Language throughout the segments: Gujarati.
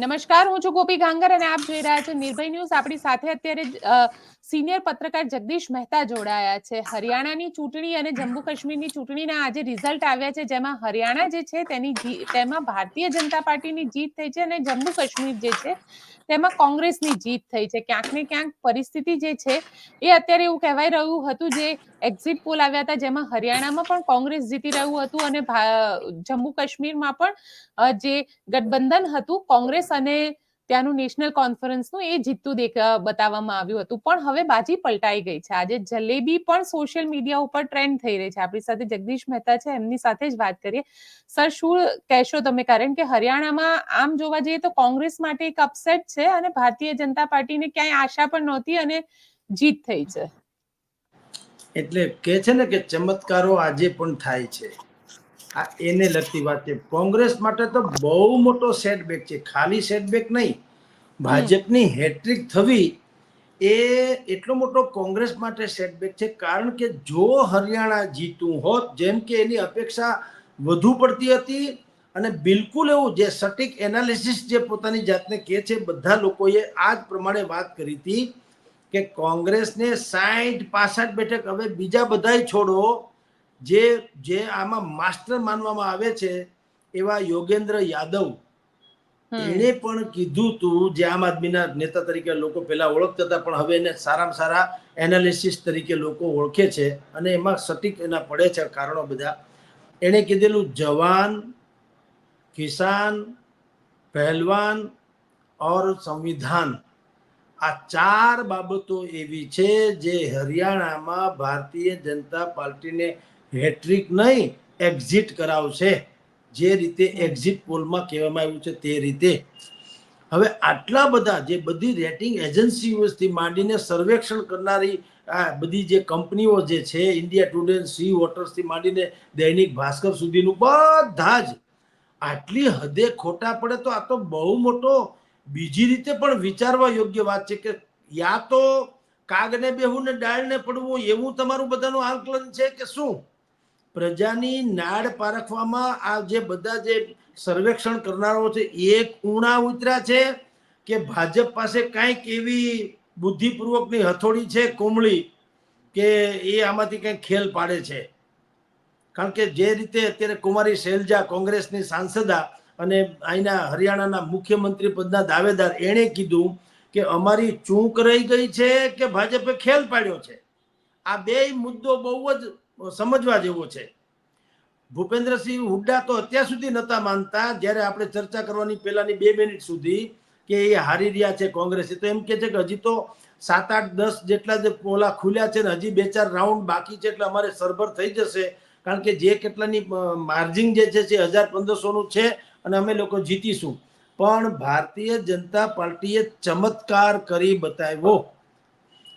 નમસ્કાર, હું છું ગોપી ગાંગર અને આપ જોઈ રહ્યા છો નિર્ભય ન્યૂઝ. આપણી સાથે અત્યારે સિનિયર પત્રકાર જગદીશ મહેતા જોડાયા છે. હરિયાણાની ચૂંટણી અને જમ્મુ કાશ્મીરની ચૂંટણીના આજે રિઝલ્ટ આવ્યા છે. જેમાં હરિયાણા જે છે તેની તેમાં ભારતીય જનતા પાર્ટીની જીત થઈ છે અને જમ્મુ કાશ્મીર જે છે તેમાં કોંગ્રેસની જીત થઈ છે. ક્યાંક ને ક્યાંક પરિસ્થિતિ જે છે એ અત્યારે એવું કહેવાય રહ્યું હતું જે એક્ઝિટ પોલ આવ્યા હતા. જેમાં હરિયાણામાં પણ કોંગ્રેસ જીતી રહ્યું હતું અને જમ્મુ કાશ્મીરમાં પણ જે ગઠબંધન હતું કોંગ્રેસ અને ત્યાંનું નેશનલ કોન્ફરન્સનું એ જીતતું દેખ બતાવવામાં આવ્યું હતું. પણ હવે બાજી પલટાઈ ગઈ છે. આજે જલેબી પણ સોશિયલ મીડિયા ઉપર ટ્રેન્ડ થઈ રહી છે. આપણી સાથે જગદીશ મહેતા છે. એમની સાથે જ વાત કરીએ. સર, શું કહેશો તમે? કારણ કે હરિયાણામાં આમ જોવા જઈએ તો કોંગ્રેસ માટે એક અપસેટ છે અને ભારતીય જનતા પાર્ટીને ક્યાંય આશા પણ નહોતી અને જીત થઈ છે. એટલે કે છે ને કે ચમત્કારો આજે પણ થાય છે. આ એને લગતી વાત છે. કોંગ્રેસ માટે તો બહુ મોટો સેટબેક છે. ખાલી સેટબેક નહીં. ભાજપની હેટ્રિક થવી એ એટલો મોટો કોંગ્રેસ માટે સેટબેક છે. કારણ કે જો હરિયાણા જીતું હોત, જેમ કે એની અપેક્ષા વધુ પડતી હતી, અને બિલકુલ એવું જે સટીક એનાલિસિસ જે પોતાની જાતને કહે છે, બધા લોકોએ આ જ પ્રમાણે વાત કરી હતી કે કોંગ્રેસને સાઠ પાસઠ બેઠક, હવે બીજા બધાય છોડો જે જે આમાં માસ્ટર માનવામાં આવે છે એવા યોગેન્દ્ર યાદવ. એણે પણ કીધું તું જે આમ આદમીના નેતા તરીકે લોકો પહેલા ઓળખતા હતા પણ હવે એને સારામાં સારા એનાલિસિસ તરીકે લોકો ઓળખે છે અને એમાં સટીક એના પડે છે કારણો બધા. એણે કીધેલું જવાન કિસાન પહેલવાન ઓર સંવિધાન. આ ચાર બાબતો એવી છે જે હરિયાણામાં ભારતીય જનતા પાર્ટીને હેટ્રિક નહીં એક્ઝિટ કરાવશે. જે રીતે એક્ઝિટ પોલમાં કહેવામાં આવ્યું છે તે રીતે. હવે આટલા બધા જે બધી રેટિંગ એજન્સીઓથી માંડીને સર્વેક્ષણ કરનારી આ બધી જે કંપનીઓ જે છે ઇન્ડિયા ટુડે સી વોટર્સથી માંડીને દૈનિક ભાસ્કર સુધીનું બધા જ, આટલી હદે ખોટા પડે તો આ તો બહુ મોટો, બીજી રીતે પણ વિચારવા યોગ્ય વાત છે કે યા તો કાગને બેહું ને ડાળને પડવું, એવું તમારું બધાનું આંકલન છે કે શું? પ્રજાની નાડ પારખવામાં આ જે બધા જે સર્વેક્ષણ કરનારો છે એ ઉણા ઉતર્યા છે કે ભાજપ પાસે કાંઈક એવી બુદ્ધિપૂર્વકની હથોડી છે, કોમળી, કે એ આમાંથી કંઈક ખેલ પાડે છે. કારણ કે જે રીતે અત્યારે કુમારી શૈલજા કોંગ્રેસની સાંસદા અને અહીંના હરિયાણાના મુખ્યમંત્રી પદના દાવેદાર, એણે કીધું કે અમારી ચૂંક રહી ગઈ છે કે ભાજપે ખેલ પાડ્યો છે. આ બે મુદ્દો બહુ જ સમજવા જેવો છે. ભૂપેન્દ્રસિંહ હુડ્ડા તો અત્યાર સુધી નહોતા માનતા, જ્યારે આપણે ચર્ચા કરવાની પહેલાની બે મિનિટ સુધી કે એ હારી રહ્યા છે કોંગ્રેસે. તો એમ કે છે કે હજી તો સાત આઠ દસ જેટલા જે પોલા ખુલ્યા છે ને, હજી બે ચાર રાઉન્ડ બાકી છે એટલે અમારે સરભર થઈ જશે. કારણ કે જે કેટલાની માર્જિન જે છે તે હજાર પંદરસોનું છે અને અમે લોકો જીતીશું. પણ ભારતીય જનતા પાર્ટીએ ચમત્કાર કરી બતાવ્યો.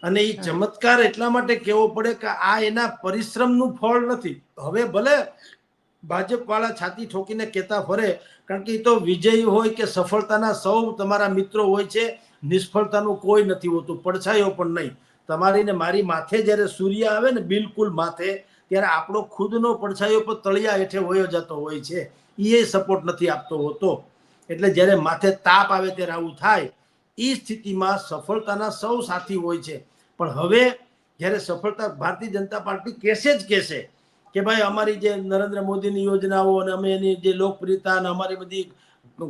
અને એ ચમત્કાર એટલા માટે કહેવો પડે કે આ એના પરિશ્રમનું ફળ નથી. હવે ભલે ભાજપ વાળા છાતી ઠોકીને કહેતા ફરે કારણ કે એ તો વિજયી હોય કે સફળતાના સૌ તમારા મિત્રો હોય છે નિષ્ફળતાનું કોઈ નથી હોતું પડછાયો પણ નહીં. તમારી ને મારી માથે જ્યારે સૂર્ય આવે ને બિલકુલ માથે ત્યારે આપણો ખુદનો પડછાયો પણ તળિયા હેઠે વયો જતો હોય છે. એ સપોર્ટ નથી આપતો હોતો. એટલે જ્યારે માથે તાપ આવે ત્યારે આવું થાય એ સ્થિતિમાં સફળતાના સૌ સાથી હોય છે. પણ હવે જ્યારે સફળતા ભારતીય જનતા પાર્ટી કહેશે જ કહેશે કે ભાઈ અમારી જે નરેન્દ્ર મોદીની યોજનાઓ અને અમે એની જે લોકપ્રિયતા અને અમારી બધી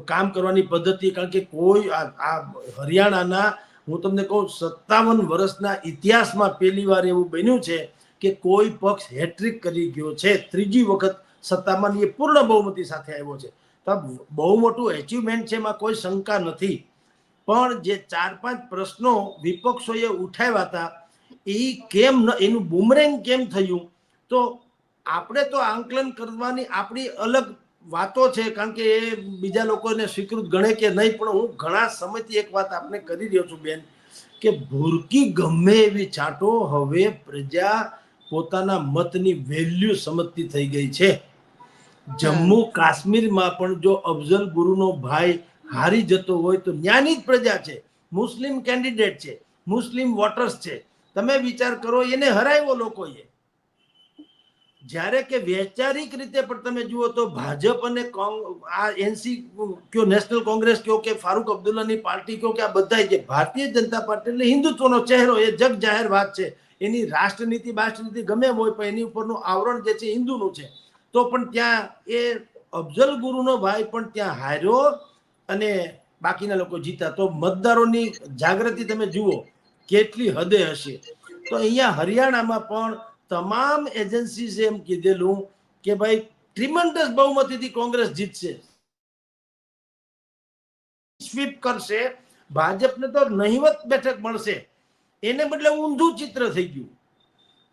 કામ કરવાની પદ્ધતિ, કારણ કે કોઈ આ હરિયાણાના, હું તમને કહું, સત્તાવન વર્ષના ઇતિહાસમાં પહેલી વાર એવું બન્યું છે કે કોઈ પક્ષ હેટ્રિક કરી ગયો છે. ત્રીજી વખત સત્તામાં એ પૂર્ણ બહુમતી સાથે આવ્યો છે. તો બહુ મોટું એચિવમેન્ટ છે એમાં કોઈ શંકા નથી. પણ જે ચાર પાંચ પ્રશ્નો વિપક્ષોએ ઉઠાવ્યા હતા એ કેમ ન એનું બુમરેંગ કેમ થયું? તો આપણે તો આંકલન કરવાની આપણી અલગ વાતો છે કારણ કે એ બીજા લોકોને સ્વીકૃત ગણે કે નહીં પણ હું ઘણા સમયથી એક વાત આપને કરી રહ્યો છું બેન કે ભૂરકી ગમે એવી છાંટો હવે પ્રજા પોતાના મતની વેલ્યુ સમજતી થઈ ગઈ છે. જમ્મુ કાશ્મીરમાં પણ જો અફઝલ ગુરુનો ભાઈ હારી જતો હોય તો ન્યાની જ પ્રજા છે. મુસ્લિમ કેન્ડિડેટ છે. મુસ્લિમ વોટર્સ છે. તમે વિચાર કરો, એને હરાવ્યો લોકોએ. જ્યારે કે વૈચારિક રીતે પણ તમે જુઓ તો ભાજપ અને આ એનસી કયો, નેશનલ કોંગ્રેસ કયો કે ફારૂક અબ્દુલ્લાની પાર્ટી કયો કે આ બધા જે ભારતીય જનતા પાર્ટી એટલે હિન્દુત્વનો ચહેરો, એ જગ જાહેર વાત છે. એની રાષ્ટ્રનીતિ બાષ્ટ્રનીતિ ગમે હોય, પણ એની ઉપરનું આવરણ જે છે હિન્દુનું છે. તો પણ ત્યાં એ અફઝલ ગુરુનો ભાઈ પણ ત્યાં હાર્યો અને બાકીના લોકો જીતા. તો મતદારોની જાગૃતિ તમે જુઓ, કેટલી હદે હશે. તો અહીંયા હરિયાણામાં પણ તમામ એજન્સી એમ કીધેલું કે ભાઈ ટ્રીમન્ડસ બહુમતીથી કોંગ્રેસ જીતશે. સ્વીપ કરશે. ભાજપને તો નહિવત બેઠક મળશે. એને બદલે ઊંધું ચિત્ર થઈ ગયું.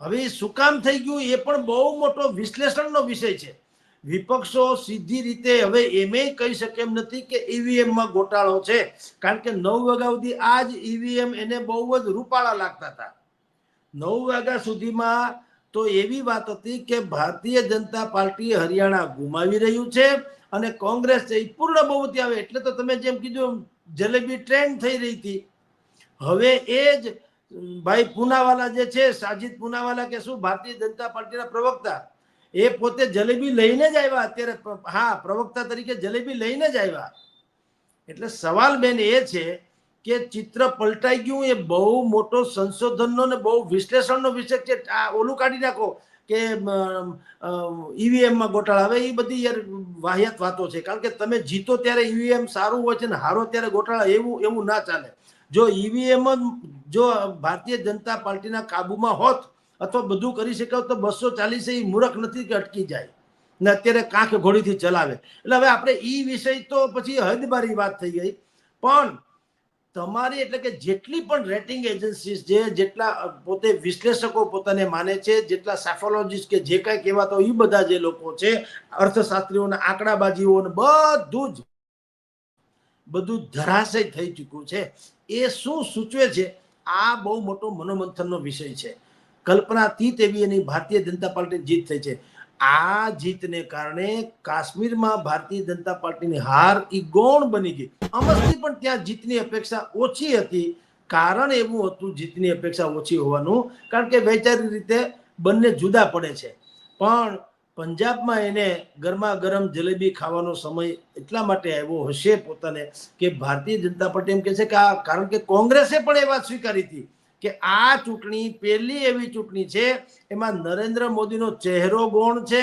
હવે શું કામ થઈ ગયું એ પણ બહુ મોટો વિશ્લેષણનો વિષય છે. વિપક્ષો સીધી રીતે હવે એમે કહી શકે એમ નથી કે ઈવીએમમાં ગોટાળો છે. કારણ કે નવ વાગ્યા સુધી આ જ ઈવીએમ એને બહુ જ રૂપાળા લાગતા હતા. નવ વાગ્યા સુધીમાં તો એવી વાત હતી કે ભારતીય જનતા પાર્ટી હરિયાણા ગુમાવી રહ્યું છે અને કોંગ્રેસ છે એ પૂર્ણ બહુમતી આવે. એટલે તો તમે જેમ કીધું જલેબી ટ્રેન્ડ થઈ રહી હતી. હવે એ જ, ભાઈ પૂનાવાલા જે છે, સાજિદ પૂનાવાલા કે શું, ભારતીય જનતા પાર્ટીના પ્રવક્તા એ પોતે જલેબી લઈને જ આવ્યા અત્યારે હા, પ્રવક્તા તરીકે જલેબી લઈને જ આવ્યા. એટલે સવાલ બેન એ છે કે ચિત્ર પલટાઈ ગયું એ બહુ મોટો સંશોધનનો ને બહુ વિશ્લેષણનો વિષય છે. આ ઓલું કાઢી નાખો કે ઈવીએમમાં ગોટાળા. હવે એ બધી યાર વાહિયાત વાતો છે. કારણ કે તમે જીતો ત્યારે ઈવીએમ સારું હોય છે ને હારો ત્યારે ગોટાળા એવું એવું ના ચાલે. જો ઈવીએમ જો ભારતીય જનતા પાર્ટીના કાબુમાં હોત અથવા બધું કરી શકે તો બસો ચાલીસ એ મૂરખ નથી કે અટકી જાય. ને અત્યારે કાંખ ઘોડીથી ચલાવે. એટલે હવે આપણે એ વિષય તો પછી હદબારી વાત થઈ ગઈ. પણ તમારી એટલે કે જેટલી પણ રેટિંગ એજન્સીસ છે જેટલા પોતે વિશ્લેષકો પોતાને માને છે, જેટલા સેફોલોજીસ્ટ કે જે કાંઈ કહેવાતો એ બધા જે લોકો છે, અર્થશાસ્ત્રીઓના આંકડાબાજીઓને બધું જ, બધું ધરાશય થઈ ચૂક્યું છે. એ શું સૂચવે છે? આ બહુ મોટો મનોમંથનનો વિષય છે. કલ્પનાતીત એવી એની ભારતીય જનતા પાર્ટી જીત થઈ છે. આ જીતને કારણે કાશ્મીરમાં ભારતીય જનતા પાર્ટીની હાર ઈ ગૌણ બની ગઈ. અમસ્તી પણ ત્યાં જીતની અપેક્ષા ઓછી હતી. કારણ એવું હતું જીતની અપેક્ષા ઓછી હોવાનું, કારણ કે વૈચારિક રીતે બંને જુદા પડે છે. પણ પંજાબમાં એને ગરમા ગરમ જલેબી ખાવાનો સમય એટલા માટે આવ્યો હશે પોતાને કે ભારતીય જનતા પાર્ટી એમ કહે છે કે આ, કારણ કે કોંગ્રેસે પણ એ વાત સ્વીકારી હતી. કે આ ચૂંટણી પહેલી એવી ચૂંટણી છે, એમાં નરેન્દ્ર મોદીનો ચહેરો ગૌણ છે,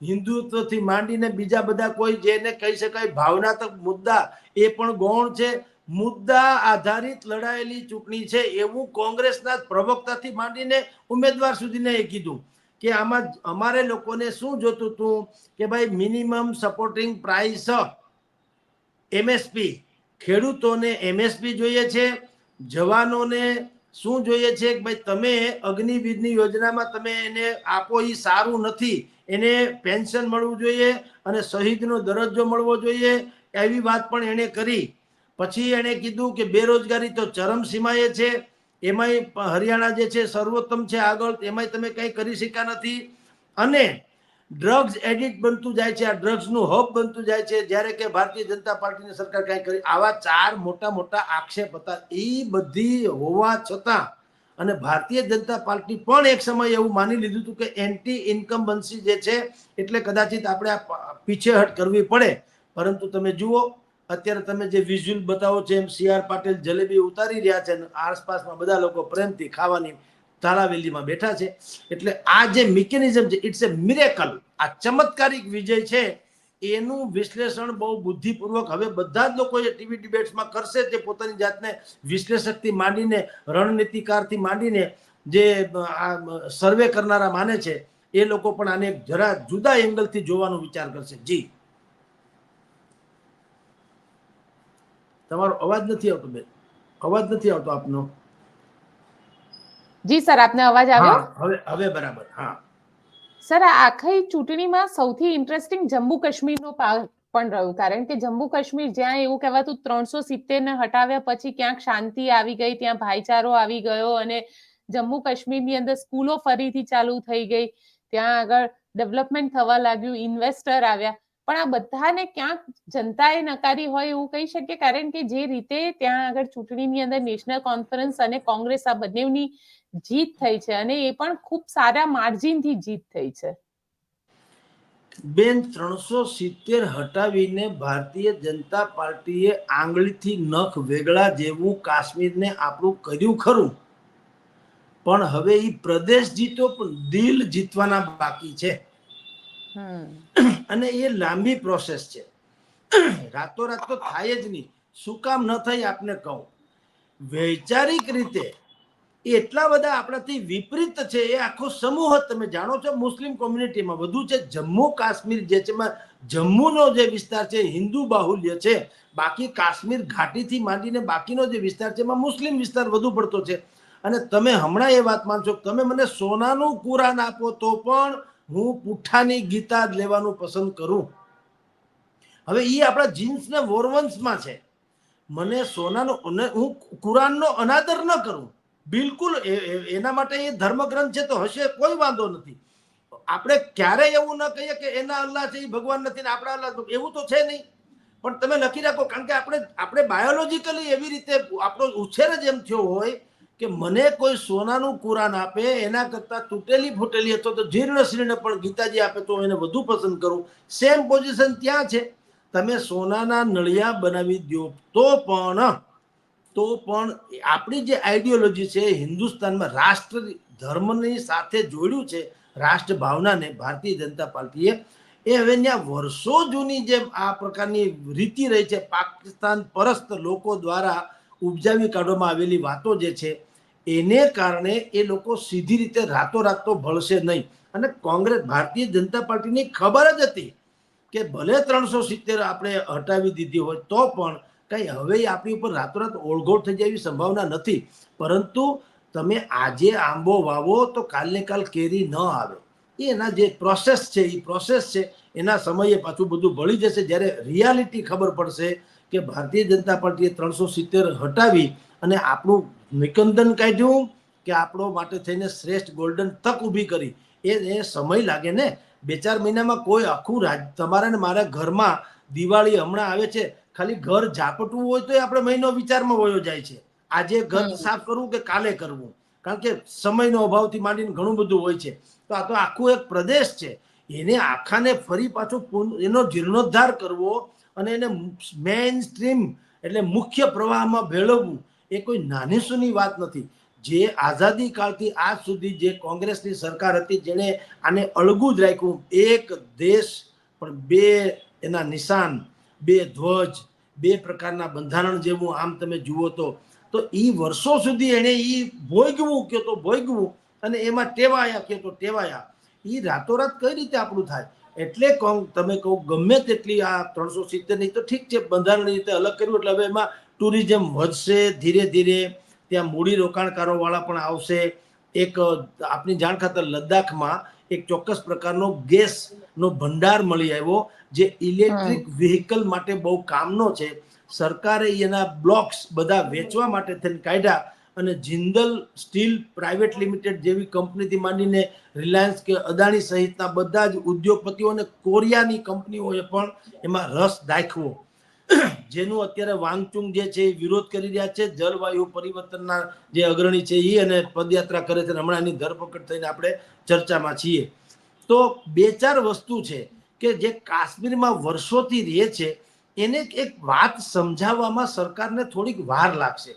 હિન્દુત્વથી માંડીને બીજા બધા કોઈ જેને કહી શકાય ભાવનાત્મક મુદ્દા એ પણ ગૌણ છે. મુદ્દા આધારિત લડાયેલી ચૂંટણી છે એવું કોંગ્રેસના પ્રવક્તાથી માંડીને ઉમેદવાર સુધીને એ કીધું કે આમાં અમારે લોકોને શું જોતું હતું કે ભાઈ મિનિમમ સપોર્ટિંગ પ્રાઇસ એમએસપી ખેડૂતોને એમએસપી જોઈએ છે, જવાનોને શું જોઈએ છે કે ભાઈ તમે અગ્નિવીજની યોજનામાં તમે એને આપો એ સારું નથી, એને પેન્શન મળવું જોઈએ અને શહીદનો દરજ્જો મળવો જોઈએ, એવી વાત પણ એણે કરી. પછી એણે કીધું કે બેરોજગારી તો ચરમસીમાએ છે, એમાંય હરિયાણા જે છે સર્વોત્તમ છે આગળ, એમાંય તમે કંઈ કરી શક્યા નથી. અને ડ્રગ્સ એડિક્ટ બનતું જાય છે, આ ડ્રગ્સનું હબ બનતું જાય છે, જ્યારે કે ભારતીય જનતા પાર્ટીની સરકાર કાંઈ કરી, આવા ચાર મોટા મોટા આક્ષેપ હતા, એ બધી હોવા છતાં અને ભારતીય જનતા પાર્ટી પણ એક સમય એવું માની લીધું હતું કે એન્ટી ઇન્કમ ઇન્કમ્બન્સી જે છે, એટલે કદાચિત આપણે આ પીછેહટ કરવી પડે. પરંતુ તમે જુઓ, અત્યારે તમે જે વિઝ્યુઅલ બતાવો છો, એમ સી આર પાટીલ જલેબી ઉતારી રહ્યા છે આસપાસમાં બધા લોકો પ્રેમથી ખાવાની તારાવેલીમાં બેઠા છે. એટલે આ જે મિકેનિઝમ છે ઇટ્સ એ મિરેકલ આ ચમત્કારિક વિજય છે. એનું વિશ્લેષણ બહુ બુદ્ધિપૂર્વક હવે બધા જ લોકો જે ટીવી ડિબેટ્સમાં કરશે તે પોતાની જાતને વિશ્લેષકથી માંડીને, રણનીતિકારથી માંડીને જે, આ સર્વે કરનારા માને છે, એ લોકો પણ આને જરા જુદા એંગલથી જોવાનો વિચાર કરશે. જી. તમારો અવાજ નથી આવતો બેન. અવાજ નથી આવતો આપનો. જી સર આપને અવાજ આવ્યો? હવે હવે બરાબર હા. સર આ આખી ચૂંટણીમાં સૌથી ઇન્ટરેસ્ટિંગ જમ્મુ કાશ્મીરનો પાર્ટ પણ રહ્યું. કારણ કે જમ્મુ કાશ્મીર જ્યાં એવું કહેવાતું ત્રણસો સિત્તેર ને હટાવ્યા પછી ક્યાંક શાંતિ આવી ગઈ ત્યાં ભાઈચારો આવી ગયો અને જમ્મુ કાશ્મીરની અંદર સ્કૂલો ફરીથી ચાલુ થઈ ગઈ. ત્યાં આગળ ડેવલપમેન્ટ થવા લાગ્યું ઇન્વેસ્ટર આવ્યા. પણ આ બધાને ક્યાંક જનતાએ નકારી હોય એવું કહી શકીએ, કારણ કે જે રીતે ત્યાં આગળ ચૂંટણીની અંદર નેશનલ કોન્ફરન્સ અને કોંગ્રેસ આ બંનેની જીત થઈ છે અને એ પણ ખૂબ સારા માર્જિનથી જીત થઈ છે. બેન, ત્રણસો સિત્તેર હટાવીને ભારતીય જનતા પાર્ટીએ આંગળીથી નખ વેગળા જેવું કાશ્મીરને આપણું કર્યું ખરું. પણ હવે એ પ્રદેશ જીતો, પણ દિલ જીતવાના બાકી છે. અને એ લાંબી પ્રોસેસ છે. રાતોરાત તો થાય જ નહીં. શું કામ ન થાય આપને કહું. વૈચારિક રીતે એટલા બધા આપણાથી વિપરીત છે એ આખો સમૂહ તમે જાણો છો. મુસ્લિમ કોમ્યુનિટીમાં વધુ છે. જમ્મુ કાશ્મીર જે છે જમ્મુનો જે વિસ્તાર છે હિન્દુ બાહુલ્ય છે. બાકી કાશ્મીર ઘાટીથી માંડીને બાકીનો જે વિસ્તાર છે, એમાં મુસ્લિમ વિસ્તાર વધુ પડતો છે. અને તમે હમણાં એ વાત માનશો તમે મને સોનાનું કુરાન આપો તો પણ હું પુઠ્ઠાની ગીતા જ લેવાનું પસંદ કરું. હવે એ આપણા જીન્સને વોરવન્સમાં છે. મને સોનાનો હું કુરાનનો અનાદર ન કરું. બિલકુલ એના માટે એ ધર્મગ્રંથ છે તો હશે, કોઈ વાંધો નથી. આપણે ક્યારેય એવું ન કહીએ કે એના અલ્લાહ છે એ ભગવાન નથી ને આપણા અલ્લાહ. એવું તો છે નહીં. પણ તમે લખી રાખો, કારણ કે આપણે આપણે બાયોલોજીકલી એવી રીતે આપણો ઉછેર જ એમ થયો હોય કે મને કોઈ સોનાનું કુરાન આપે, એના કરતાં તૂટેલી ફૂટેલી અથવા તો જીર્ણ શીર્ણ પણ ગીતાજી આપે તો એને વધુ પસંદ કરું. સેમ પોઝિશન ત્યાં છે. તમે સોનાના નળિયા બનાવી દો તો પણ તો પણ આપણી જે આઈડિયોલોજી છે હિન્દુસ્તાનમાં રાષ્ટ્ર ધર્મની સાથે જોડ્યું છે રાષ્ટ્ર ભાવનાને ભારતીય જનતા પાર્ટીએ. એ હવે ત્યાં વર્ષો જૂની જે આ પ્રકારની રીતિ રહી છે. પાકિસ્તાન પરસ્ત લોકો દ્વારા ઉપજાવી કાઢવામાં આવેલી વાતો જે છે એને કારણે એ લોકો સીધી રીતે રાતોરાત તો ભળશે નહીં. અને કોંગ્રેસ, ભારતીય જનતા પાર્ટીની ખબર જ હતી કે ભલે ત્રણસો સિત્તેર આપણે હટાવી દીધી હોય તો પણ કંઈ હવે આપણી ઉપર રાતોરાત ઓળઘોળ થઈ જાય એવી સંભાવના નથી. પરંતુ તમે આજે આંબો વાવો તો કાલને કાલ કેરી ન આવે. એ એના જે પ્રોસેસ છે, એ પ્રોસેસ છે, એના સમયે પાછું બધું ભળી જશે. જ્યારે રિયાલિટી ખબર પડશે કે ભારતીય જનતા પાર્ટીએ ત્રણસો સિત્તેર હટાવી અને આપણું નિકંદન કાઢ્યું કે આપણો માટે થઈને શ્રેષ્ઠ ગોલ્ડન તક ઊભી કરી. એ એ સમય લાગે ને? બે ચાર મહિનામાં કોઈ આખું રાજ તમારા ને મારા ઘરમાં દિવાળી હમણાં આવે છે ખાલી ઘર ઝાપટવું હોય તો આપણે મહિનો વિચારમાં વયો જાય છે. આજે ઘર સાફ કરવું કે કાલે કરવું? કારણ કે સમયનો અભાવથી માંડીને ઘણું બધું હોય છે. તો આ તો આખું એક પ્રદેશ છે. એને આખાને ફરી પાછું એનો જીર્ણોદ્ધાર કરવો અને એને મેઇન સ્ટ્રીમ એટલે મુખ્ય પ્રવાહમાં ભેળવવું એ કોઈ નાની સુની વાત નથી. જે આઝાદી કાળથી આજ સુધી જે કોંગ્રેસની સરકાર હતી જેણે આને અળગું જ રાખ્યું. એક દેશ પણ બે એના નિશાન, બે ધ્વજ, બે પ્રકારના બંધારણ જેવું આમ તમે જુઓ તો. તો એ વર્ષો સુધી એણે એ ભોગવું કે તો ભોગવું અને એમાં ટેવાયા કે તો ટેવાયા. એ રાતોરાત કઈ રીતે આપણું થાય? એટલે કહું તમે કહું ગમે તેટલી આ ત્રણસો સિત્તેરની તો ઠીક છે બંધારણની રીતે અલગ કર્યું એટલે હવે એમાં ટુરિઝમ વધશે ધીરે ધીરે ત્યાં મૂડી રોકાણકારોવાળા પણ આવશે. એક આપની જાણ ખાતર લદ્દાખમાં એક ચોક્કસ પ્રકારનો ગેસનો ભંડાર મળી આવ્યો જે ઇલેક્ટ્રિક વ્હીકલ માટે બહુ કામનો છે. સરકારે એના બ્લોક્સ બધા વેચવા માટે થઈને કાઢ્યા. અને જિંદલ સ્ટીલ પ્રાઇવેટ લિમિટેડ જેવી કંપનીથી માંડીને રિલાયન્સ કે અદાણી સહિતના બધા જ ઉદ્યોગપતિઓ અને કોરિયાની કંપનીઓએ પણ એમાં રસ દાખવો. જેનું અત્યારે વાંગચુંગ જે છે એ વિરોધ કરી રહ્યા છે. જલવાયુ પરિવર્તનના જે અગ્રણી છે એ અને પદયાત્રા કરે છે હમણાં એની ધરપકડ થઈને આપણે ચર્ચામાં છીએ. તો બે ચાર વસ્તુ છે કે જે કાશ્મીરમાં વર્ષોથી રહે છે, એને એક વાત સમજાવવામાં સરકારને થોડીક વાર લાગશે.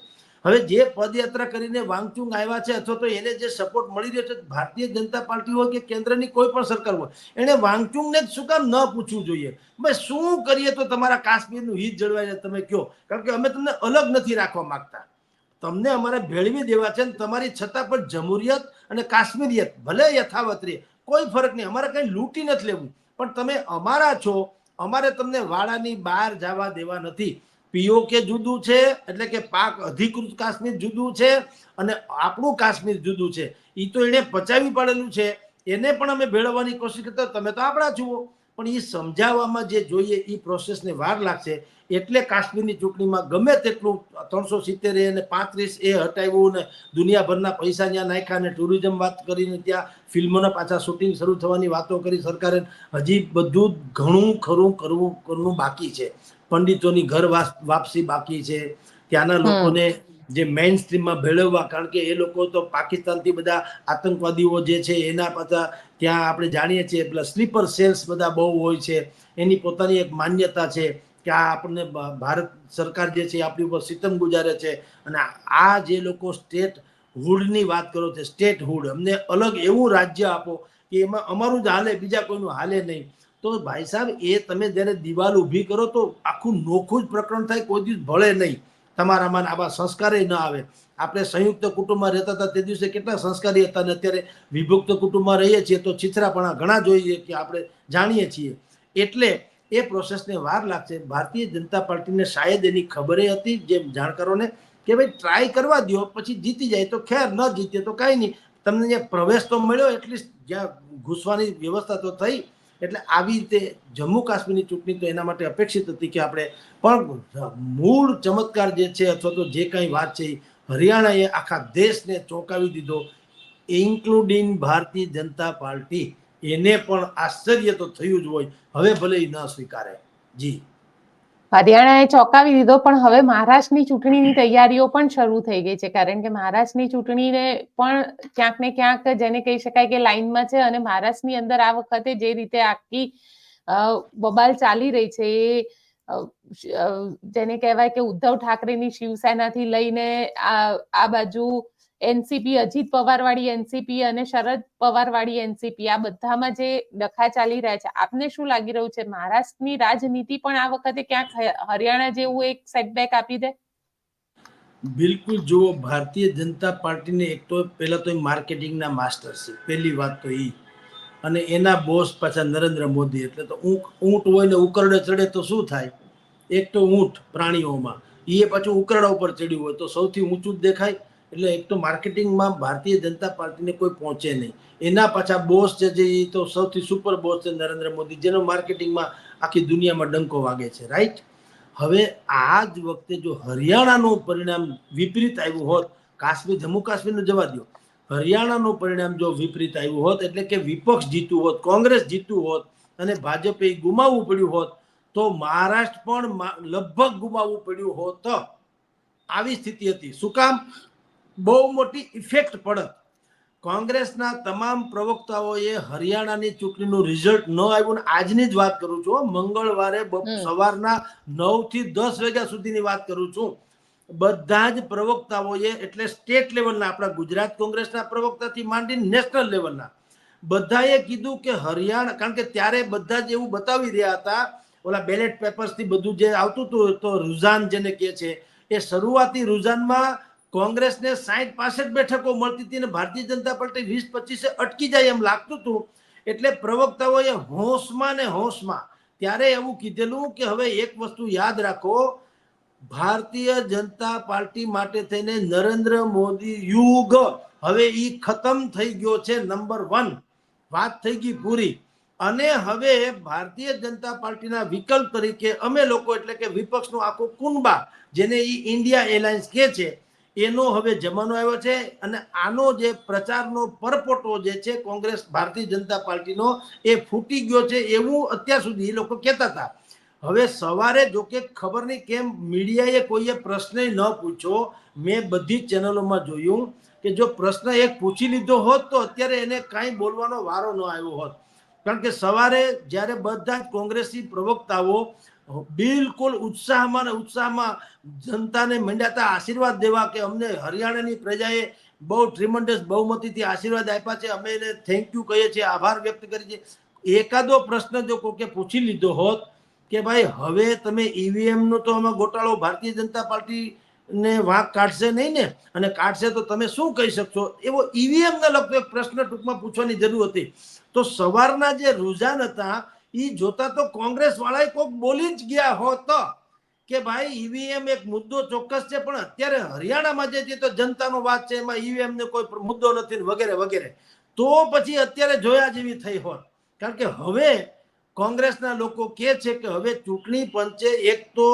હવે જે પદયાત્રા કરીને વાંગચુંગ આવ્યા છે અથવા તો એને જે સપોર્ટ મળી રહ્યો છે ભારતીય જનતા પાર્ટી હોય કે કેન્દ્રની કોઈ પણ સરકાર હોય, એને વાંગચુંગને જ શું કામ ન પૂછવું જોઈએ? ભાઈ, શું કરીએ તો તમારા કાશ્મીરનું હિત જળવાય છે તમે કહો. કારણ કે અમે તમને અલગ નથી રાખવા માંગતા. તમને અમારે ભેળવી દેવા છે તમારી છતાં પણ જમહુરિયત અને કાશ્મીરિયત ભલે યથાવત રહે, કોઈ ફરક નહીં. અમારે કંઈ લૂંટી નથી લેવું. પણ તમે અમારા છો. અમારે તમને વાડાની બહાર જવા દેવા નથી. પીઓકે જુદું છે, એટલે કે પાક અધિકૃત કાશ્મીર જુદું છે અને આપણું કાશ્મીર જુદું છે. એ તો એણે પચાવી પાડેલું છે. એને પણ અમે ભેળવવાની કોશિશ કરતા તમે તો આપણા જુઓ. પણ એ સમજાવવામાં જે જોઈએ એ પ્રોસેસને વાર લાગશે. એટલે કાશ્મીરની ચૂંટણીમાં ગમે તેટલું ત્રણસો સિત્તેર અને પાંત્રીસ એ હટાવ્યું ને દુનિયાભરના પૈસા ત્યાં નાખ્યા અને ટુરિઝમ વાત કરીને ત્યાં ફિલ્મોના પાછા શૂટિંગ શરૂ થવાની વાતો કરી સરકારે. હજી બધું ઘણું ખરું કરવું કરવું બાકી છે. પંડિતોની ઘર વાપસી બાકી છે. ત્યાંના લોકોને જે મેઇન સ્ટ્રીમમાં ભેળવવા કારણ કે એ લોકો તો પાકિસ્તાનથી બધા આતંકવાદીઓ જે છે એના પાછા ત્યાં આપણે જાણીએ છીએ. પેલા સ્લીપર સેલ્સ બધા બહુ હોય છે. એની પોતાની એક માન્યતા છે કે આ આપણને ભારત સરકાર જે છે આપણી ઉપર સિતમ ગુજારે છે. અને આ જે લોકો સ્ટેટ હુડની વાત કરો છો સ્ટેટ હુડ અમને અલગ એવું રાજ્ય આપો કે એમાં અમારું જ હાલે બીજા કોઈનું હાલે નહીં. તો ભાઈ સાહેબ, એ તમે જ્યારે દિવાલ ઊભી કરો તો આખું નોખું જ પ્રકરણ થાય, કોઈ દિવસ ભળે નહીં. તમારામાં આવા સંસ્કારે ન આવે. આપણે સંયુક્ત કુટુંબમાં રહેતા હતા તે દિવસે કેટલા સંસ્કારી હતા અને અત્યારે વિભક્ત કુટુંબમાં રહીએ છીએ તો છીછરાપણા ઘણા જોઈએ કે આપણે જાણીએ છીએ. એટલે એ પ્રોસેસને વાર લાગશે. ભારતીય જનતા પાર્ટીને શાયદ એની ખબરે હતી, જેમ જાણકારોને કે ભાઈ ટ્રાય કરવા દો પછી જીતી જાય તો ખેર, ન જીતે તો કાંઈ નહીં. તમને જે પ્રવેશ તો મળ્યો, એટલીસ્ટ જ્યાં ઘૂસવાની વ્યવસ્થા તો થઈ એટલે આવી રીતે જમ્મુ કાશ્મીરની ચૂંટણી તો એના માટે અપેક્ષિત હતી કે આપણે પણ મૂળ ચમત્કાર જે છે અથવા તો જે કાંઈ વાત છે હરિયાણાએ આખા દેશને ચોંકાવી દીધો ઇન્ક્લુડિંગ ભારતીય જનતા પાર્ટી. એને પણ આશ્ચર્ય તો થયું જ હોય. હવે ભલે એ ન સ્વીકારે. જી. હરિયાણાએ ચોંકાવી દીધો, પણ હવે મહારાષ્ટ્રની ચૂંટણીની તૈયારીઓ પણ શરૂ થઈ ગઈ છે. કારણ કે મહારાષ્ટ્રની ચૂંટણીને પણ ક્યાંક ને ક્યાંક જેને કહી શકાય કે લાઈનમાં છે અને મહારાષ્ટ્રની અંદર આ વખતે જે રીતે આખી બબાલ ચાલી રહી છે એ જેને કહેવાય કે ઉદ્ધવ ઠાકરેની શિવસેનાથી લઈને આ આ બાજુ એનસીપી, અજીત પવારવાળી એનસીપી અને શરદ પવારવાળી એનસીપી, આ બધામાં જે ડખા ચાલી રહ્યા છે, આપને શું લાગી રહ્યું છે? મહારાષ્ટ્રની રાજનીતિ પણ આ વખતે ક્યાંક હરિયાણા જેવું એક સેટબેક આપી દે? બિલકુલ, જુઓ, ભારતીય જનતા પાર્ટીને એક તો પહેલા તો માર્કેટિંગના માસ્ટર છે, પહેલી વાત તો એ અને એના બોસ પાછા નરેન્દ્ર મોદી, એટલે તો ઊંટ ઊંટ હોય ને ઉકરડે ચડે તો શું થાય? એક તો ઊંટ પ્રાણીઓમાં એ પાછું ઉકરડા ઉપર ચડ્યું હોય તો સૌથી ઊંચું જ દેખાય. એટલે એક તો માર્કેટિંગમાં ભારતીય જનતા પાર્ટીને કોઈ પહોંચે નહીં. એના પાછા બોસ છે જે એ તો સૌથી સુપર બોસ છે નરેન્દ્ર મોદી, જેનો માર્કેટિંગમાં આખી દુનિયામાં ડંકો વાગે છે રાઈટ હવે આ જ વખતે જો હરિયાણાનું પરિણામ વિપરીત આવ્યું હોત, કાશ્મીર, જમ્મુ કાશ્મીરનું જવા દો હરિયાણાનું પરિણામ જો વિપરીત આવ્યું હોત, એટલે કે વિપક્ષ જીતું હોત, કોંગ્રેસ જીતું હોત, અને ભાજપે ગુમાવવું પડ્યું હોત, તો મહારાષ્ટ્ર પણ લગભગ ગુમાવવું પડ્યું હોત. આવી સ્થિતિ હતી. શું કામ? બહુ મોટી ઇફેક્ટ પડત. કોંગ્રેસના તમામ પ્રવક્તાઓએ હરિયાણાની ચૂંટણીનું રિઝલ્ટ ન આવ્યું ને આજની જ વાત કરું છું મંગળવારે સવારના નવથી દસ વાગ્યા સુધીની વાત કરું છું. બધા જ પ્રવક્તાઓએ એટલે સ્ટેટ લેવલના આપણા ગુજરાત કોંગ્રેસના પ્રવક્તાથી માંડીને નેશનલ લેવલના બધાએ કીધું કે હરિયાણા કારણ કે ત્યારે બધા જ એવું બતાવી રહ્યા હતા ઓલા બેલેટ પેપર્સથી બધું જે આવતું હતું તો રુઝાન જેને કહે છે એ શરૂઆતી રુઝાનમાં કોંગ્રેસને સાઠ પાસઠ બેઠકો મળતી હતી અને ભારતીય જનતા પાર્ટી વીસ પચીસે અટકી જાય એમ લાગતું હતું. એટલે પ્રવક્તાઓએ હોંશમાં ને હોંશમાં ત્યારે એવું કીધેલું કે હવે એક વસ્તુ યાદ રાખો, ભારતીય જનતા પાર્ટી માટે થઈને નરેન્દ્ર મોદી યુગ હવે એ ખતમ થઈ ગયો છે નંબર વન. વાત થઈ ગઈ પૂરી. અને હવે ભારતીય જનતા પાર્ટીના વિકલ્પ તરીકે અમે લોકો એટલે કે વિપક્ષનું આખું કુંબા જેને ઈ ઇન્ડિયા એરલાઇન્સ કહે છે એનો હવે જમાનો આવ્યો છે અને આનો જે પ્રચારનો પરપોટો જે છે કોંગ્રેસ, ભારતીય જનતા પાર્ટીનો, એ ફૂટી ગયો છે એવું અત્યાર સુધી એ લોકો કહેતા હતા. હવે સવારે જો કે ખબર નહીં કેમ મીડિયાએ કોઈએ પ્રશ્ન ન પૂછ્યો. મેં બધી ચેનલોમાં જોયું કે જો પ્રશ્ન એક પૂછી લીધો હોત તો અત્યારે એને કાંઈ બોલવાનો વારો ન આવ્યો હોત. કારણ કે સવારે જ્યારે બધા જ કોંગ્રેસી પ્રવક્તાઓ બિલકુલ ઉત્સાહમાં ને ઉત્સાહમાં જનતાને મંડ્યાતા આશીર્વાદ દેવા કે અમને હરિયાણાની પ્રજાએ બહુ ટ્રીમન્ડસ બહુમતીથી આશીર્વાદ આપ્યા છે. અમે એને થેન્ક યુ કહીએ છીએ, આભાર વ્યક્ત કરીએ છીએ. એકાદો પ્રશ્ન જો કોકે પૂછી લીધો હોત કે ભાઈ, હવે તમે ઈવીએમનો તો આમાં ગોટાળો ભારતીય જનતા પાર્ટી ને વાંક કાઢશે નહીં ને? અને કાઢશે તો તમે શું કહી શકશો? એવો ઈવીએમ ને લગતો એક પ્રશ્ન ટૂંકમાં પૂછવાની જરૂર હતી. તો સવારના જે રુઝાન હતા એ જોતા તો કોંગ્રેસ વાળા કોઈક બોલી જ ગયા હોત કે ભાઈ ઈવીએમ એક મુદ્દો ચોક્કસ છે, પણ અત્યારે હરિયાણામાં જે તો જનતાનો વાત છે, એમાં ઈવીએમ ને કોઈ મુદ્દો નથી વગેરે વગેરે. તો પછી અત્યારે જોયા જેવી થઈ હોત. કારણ કે હવે કોંગ્રેસના લોકો કે છે કે હવે ચૂંટણી પંચે એક તો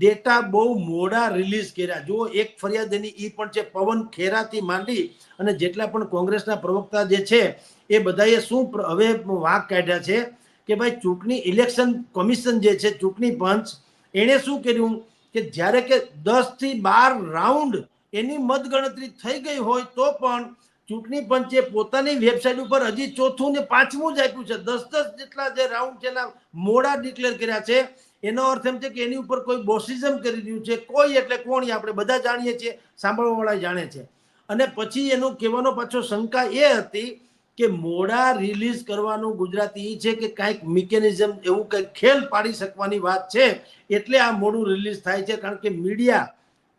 ડેટા બહુ મોડા રિલીઝ કર્યા. જુઓ, એક ફરિયાદ એની એ પણ છે, પવન ખેરાથી માંડી અને જેટલા પણ કોંગ્રેસના પ્રવક્તા જે છે એ બધાએ શું હવે વાંક કાઢ્યા છે. કે ભાઈ ચૂંટણી ઇલેક્શન કમિશન જે છે, ચૂંટણી પંચ, એણે શું કર્યું કે જ્યારે કે દસથી બાર રાઉન્ડ એની મતગણતરી થઈ ગઈ હોય તો પણ ચૂંટણી પંચે પોતાની વેબસાઇટ ઉપર હજી ચોથું ને પાંચમું જ આપ્યું છે. દસ દસ જેટલા જે રાઉન્ડ છે એના મોડા ડિક્લેર કર્યા છે. એનો અર્થ એમ છે કે એની ઉપર કોઈ બોસિઝમ કરી રહ્યું છે, કોઈ એટલે કોણ આપણે બધા જાણીએ છીએ, સાંભળવાવાળા જાણે છે. અને પછી એનું કહેવાનો પાછો શંકા એ હતી કે મોડા રિલીઝ કરવાનું ગુજરાતી છે કે કાંઈક મિકેનિઝમ એવું કંઈક ખેલ પાડી શકવાની વાત છે, એટલે આ મોડું રિલીઝ થાય છે. કારણ કે મીડિયા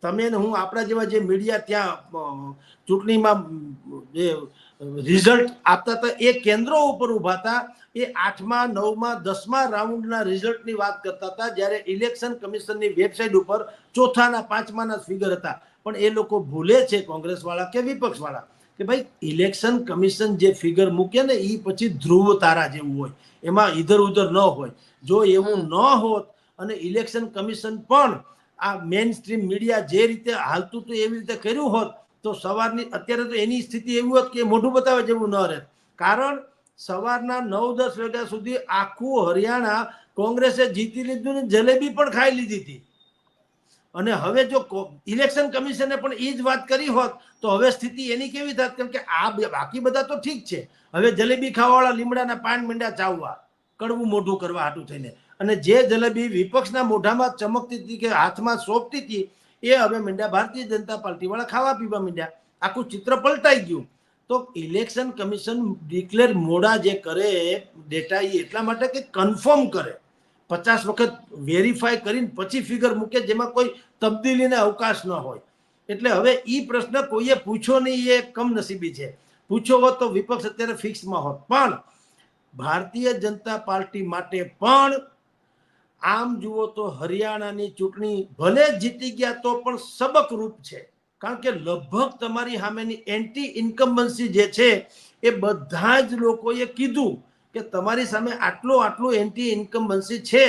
તમે ને હું આપણા જેવા જે મીડિયા ત્યાં ચૂંટણીમાં જે રિઝલ્ટ આપતા હતા, એ કેન્દ્રો ઉપર ઊભા હતા. એ આઠમા, નવમા, દસમા રાઉન્ડના રિઝલ્ટની વાત કરતા હતા, જ્યારે ઇલેક્શન કમિશનની વેબસાઇટ ઉપર ચોથાના, પાંચમાના ફિગર હતા. પણ એ લોકો ભૂલે છે કોંગ્રેસવાળા કે વિપક્ષવાળા. કે ભાઈ ઇલેક્શન કમિશન જે ફિગર મૂકે ને એ પછી ધ્રુવ તારા જેવું હોય. એમાં ઇધર ઉધર ન હોય. જો એવું ન હોત અને ઇલેક્શન કમિશન પણ આ મેઇન સ્ટ્રીમ મીડિયા જે રીતે હાલતું હતું એવી રીતે કર્યું હોત, તો સવારની, અત્યારે તો એની સ્થિતિ એવી હોત કે મોઢું બતાવે જેવું ન રહે કારણ સવારના નવ દસ વાગ્યા સુધી આખું હરિયાણા કોંગ્રેસે જીતી લીધું ને જલેબી પણ ખાઈ લીધી હતી. અને હવે જો ઇલેક્શન કમિશને પણ એ જ વાત કરી હોત, તો હવે સ્થિતિ એની કેવી થાત? કેમ કે આ બાકી બધા તો ઠીક છે. હવે જલેબી ખાવાવાળા લીમડાના પાન મીંડા ચાવવા, કડવું મોઢું કરવા હાટું થઈને. અને જે જલેબી વિપક્ષના મોઢામાં ચમકતી હતી કે હાથમાં સોંપતી હતી, એ હવે મીંડા ભારતીય જનતા પાર્ટીવાળા ખાવા પીવા મીંડ્યા. આખું ચિત્ર પલટાઈ ગયું. તો ઇલેક્શન કમિશન ડિક્લેર મોડા જે કરે ડેટા એ એટલા માટે કે કન્ફર્મ કરે. પચાસ વખત વેરીફાઈ કરીને પછી ફિગર મૂકે જેમાં કોઈ તબદીલીને અવકાશ ન હોય. એટલે હવે એ પ્રશ્ન કોઈએ પૂછ્યો નહીં, એ કમનસીબી છે. પૂછ્યો હોત તો વિપક્ષ અત્યારે ફિક્સમાં હોત. પણ ભારતીય જનતા પાર્ટી માટે પણ આમ જુઓ તો હરિયાણાની ચૂંટણી ભલે જીતી ગયા તો પણ સબકરૂપ છે. કારણ કે લગભગ તમારી સામેની એન્ટી ઇન્કમ્બન્સી જે છે, એ બધા જ લોકોએ કીધું કે તમારી સામે આટલો આટલો એન્ટી ઇન્કમ્બન્સી છે,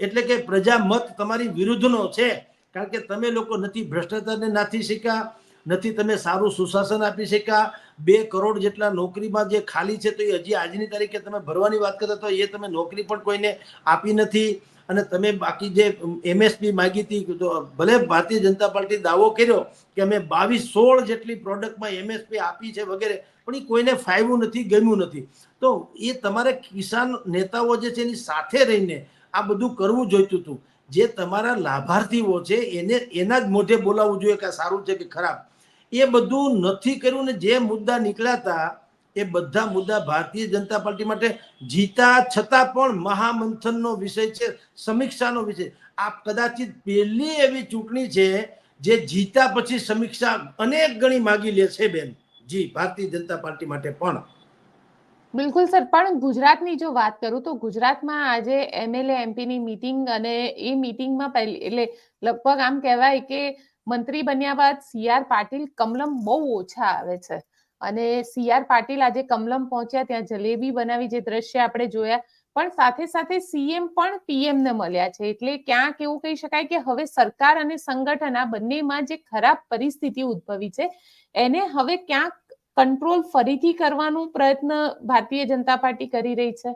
એટલે કે પ્રજા મત તમારી વિરુદ્ધનો છે, કારણ કે તમે લોકો નથી ભ્રષ્ટાચારને નાથી શીખ્યા, નથી તમે સારું સુશાસન આપી શક્યા બે કરોડ જેટલા નોકરીમાં જે ખાલી છે, તો એ હજી આજની તારીખે તમે ભરવાની વાત કરતા તો એ તમે નોકરી પણ કોઈને આપી નથી, અને તમે બાકી જે એમએસપી માગી હતી ભલે ભારતીય જનતા પાર્ટી દાવો કર્યો કે અમે બાવીસ સોળ જેટલી પ્રોડક્ટમાં એમએસપી આપી છે વગેરે, પણ એ કોઈને ફાયવું નથી, ગમ્યું નથી. તો એ તમારે કિસાન નેતાઓ જે છે એની સાથે રહીને આ બધું કરવું જોઈતું હતું. જે તમારા લાભાર્થીઓ છે, એને, એના જ મોઢે બોલાવવું જોઈએ કે સારું છે કે ખરાબ. એ બધું નથી કર્યું ને જે મુદ્દા નીકળ્યા હતા, એ બધા મુદ્દા ભારતીય જનતા પાર્ટી માટે જીતા છતાં પણ મહામંથનનો વિષય છે, સમીક્ષાનો વિષય. આ કદાચિત પહેલી એવી ચૂંટણી છે, જે જીતા પછી સમીક્ષા અનેક ગણી માગી લે છે બેન. જી, ભારતીય જનતા પાર્ટી માટે પણ. બિલકુલ સર, પણ ગુજરાતની જો વાત કરું તો ગુજરાતમાં આજે એમએલએ એમપીની મીટિંગ અને એ મીટિંગમાં પહેલી, એટલે લગભગ આમ કહેવાય કે મંત્રી બન્યા બાદ સીઆર પાટીલ કમલમ બહુ ઓછા આવે છે. અને સીઆર પાટીલ આજે કમલમ પહોંચ્યા, ત્યાં જલેબી બનાવી જે દ્રશ્ય આપણે જોયા, પણ સાથે સાથે સીએમ પણ પીએમ ને મળ્યા છે. એટલે ક્યાંક એવું કહી શકાય કે હવે સરકાર અને સંગઠન આ બંનેમાં જે ખરાબ પરિસ્થિતિ ઉદ્ભવી છે, એને હવે ક્યાંક કંટ્રોલ ફરીથી કરવાનું પ્રયત્ન ભારતીય જનતા પાર્ટી કરી રહી છે?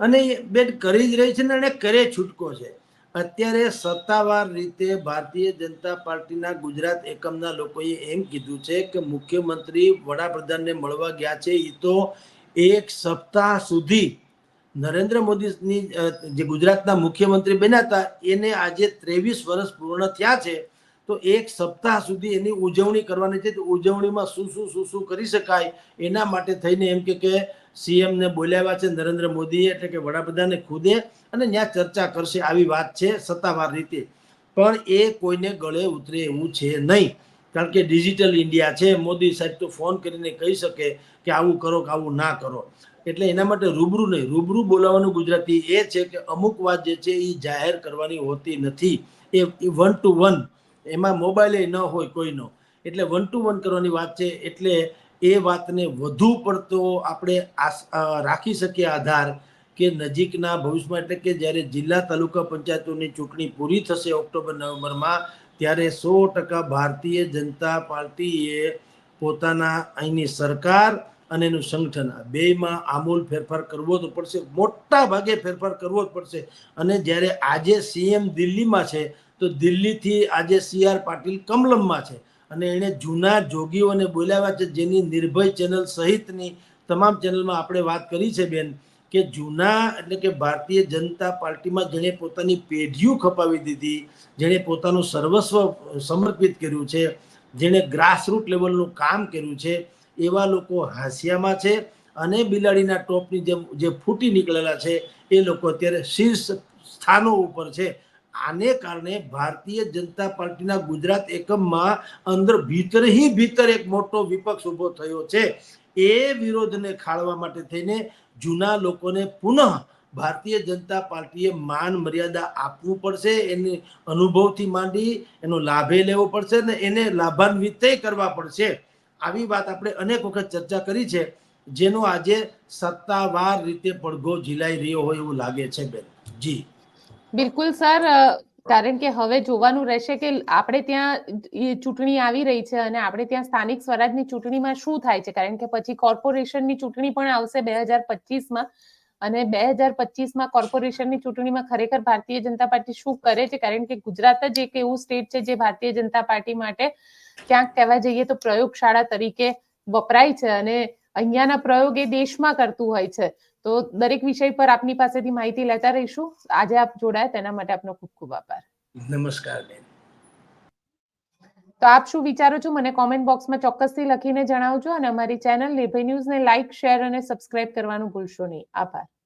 અને બેન કરી જ રહી છે ને અને કરે છૂટકો છે. અત્યારે સત્તાવાર રીતે ભારતીય જનતા પાર્ટીના ગુજરાત એકમના લોકોએ એમ કીધું છે કે મુખ્યમંત્રી વડાપ્રધાનને મળવા ગયા છે. એ તો એક સપ્તાહ સુધી નરેન્દ્ર મોદીની જે ગુજરાતના મુખ્યમંત્રી બન્યા હતા, એને આજે ત્રેવીસ વર્ષ પૂર્ણ થયા છે. તો એક સપ્તાહ સુધી એની ઉજવણી કરવાની છે. તો ઉજવણીમાં શું શું શું શું કરી શકાય એના માટે થઈને એમ કે કે સીએમ ને બોલાવ્યા છે નરેન્દ્ર મોદીએ એટલે કે વડાપ્રધાને ખુદે અને ત્યાં ચર્ચા કરશે આવી વાત છે સત્તાવાર રીતે. પણ એ કોઈને ગળે ઉતરે એવું છે નહીં. કારણ કે ડિજિટલ ઇન્ડિયા છે. મોદી સાહેબ તો ફોન કરીને કહી શકે કે આવું કરો કે આવું ના કરો. એટલે એના માટે રૂબરૂ નહીં. રૂબરૂ બોલાવવાનું ગુજરાતી એ છે કે અમુક વાત જે છે એ જાહેર કરવાની હોતી નથી. એ વન ટુ વન એમાં મોબાઈલે ન હોય કોઈનો. એટલે વન ટુ વન કરવાની વાત છે. એટલે એ વાતને વધુ પડતો આપણે રાખી શકીએ આધાર કે નજીકના ભવિષ્યમાં, એટલે કે જ્યારે જિલ્લા તાલુકા પંચાયતોની ચૂંટણી પૂરી થશે ઓક્ટોબર, નવેમ્બરમાં, ત્યારે સો ટકા ભારતીય જનતા પાર્ટીએ પોતાના અહીંની સરકાર અને એનું સંગઠન, આ બેયમાં આમૂલ ફેરફાર કરવો તો પડશે. મોટા ભાગે ફેરફાર કરવો જ પડશે. અને જ્યારે આજે સીએમ દિલ્હીમાં છે તો દિલ્હીથી આજે સી આર પાટીલ કમલમમાં છે. અને એણે જૂના જોગીઓને બોલાવ્યા છે, જેની નિર્ભય ચેનલ સહિતની તમામ ચેનલમાં આપણે વાત કરી છે બેન, કે જૂના એટલે કે ભારતીય જનતા પાર્ટીમાં જેણે પોતાની પેઢીઓ ખપાવી દીધી, જેણે પોતાનું સર્વસ્વ સમર્પિત કર્યું છે, જેણે ગ્રાસરૂટ લેવલનું કામ કર્યું છે, એવા લોકો હાંસિયામાં છે અને બિલાડીના ટોપની જેમ જે ફૂટી નીકળેલા છે, એ લોકો અત્યારે શીર્ષ સ્થાનો ઉપર છે. આને કારણે ભારતીય જનતા પાર્ટીના ગુજરાત એકમમાં અંદર ભીતર હી ભીતર એક મોટો વિપક્ષ ઊભો થયો છે. એ વિરોધને ખાળવા માટે થઈને જૂના લોકોને પુનઃ ભારતીય જનતા પાર્ટીએ માન મર્યાદા આપવું પડશે. એને અનુભવથી માંડી એનો લાભે લેવો પડશે ને એને લાભાન્વિત કરવા પડશે. આવી વાત આપણે અનેક વખત ચર્ચા કરી છે, જેનો આજે સત્તાવાર રીતે પડઘો ઝીલાઈ રહ્યો હોય એવું લાગે છે બેન. જી. બિલકુલ, સર. કારણ કે હવે જોવાનું રહેશે કે આપણે ત્યાં ચૂંટણી આવી રહી છે અને આપણે ત્યાં સ્થાનિક સ્વરાજની ચૂંટણીમાં શું થાય છે? કારણ કે પછી કોર્પોરેશનની ચૂંટણી પણ આવશે બે હજાર પચીસમાં અને બે હજાર પચીસમાં કોર્પોરેશનની ચૂંટણીમાં ખરેખર ભારતીય જનતા પાર્ટી શું કરે છે? કારણ કે ગુજરાત જ એક એવું સ્ટેટ છે જે ભારતીય જનતા પાર્ટી માટે ક્યાંક કહેવા જઈએ તો પ્રયોગશાળા તરીકે વપરાય છે અને અહીંયાના પ્રયોગ એ દેશમાં કરતું હોય છે. તો દરેક વિષય પર આપની પાસેથી માહિતી લેતા રહીશું. આજે આપ જોડાયા તેના માટે આપનો ખૂબ ખૂબ આભાર. નમસ્કાર બેન. તો આપ શું વિચારો છો? મને કોમેન્ટ બોક્સમાં ચોક્કસથી લખીને જણાવજો અને અમારી ચેનલ નિર્ભય ન્યૂઝને લાઇક શેર અને સબસ્ક્રાઇબ કરવાનું ભૂલશો નહીં. આભાર.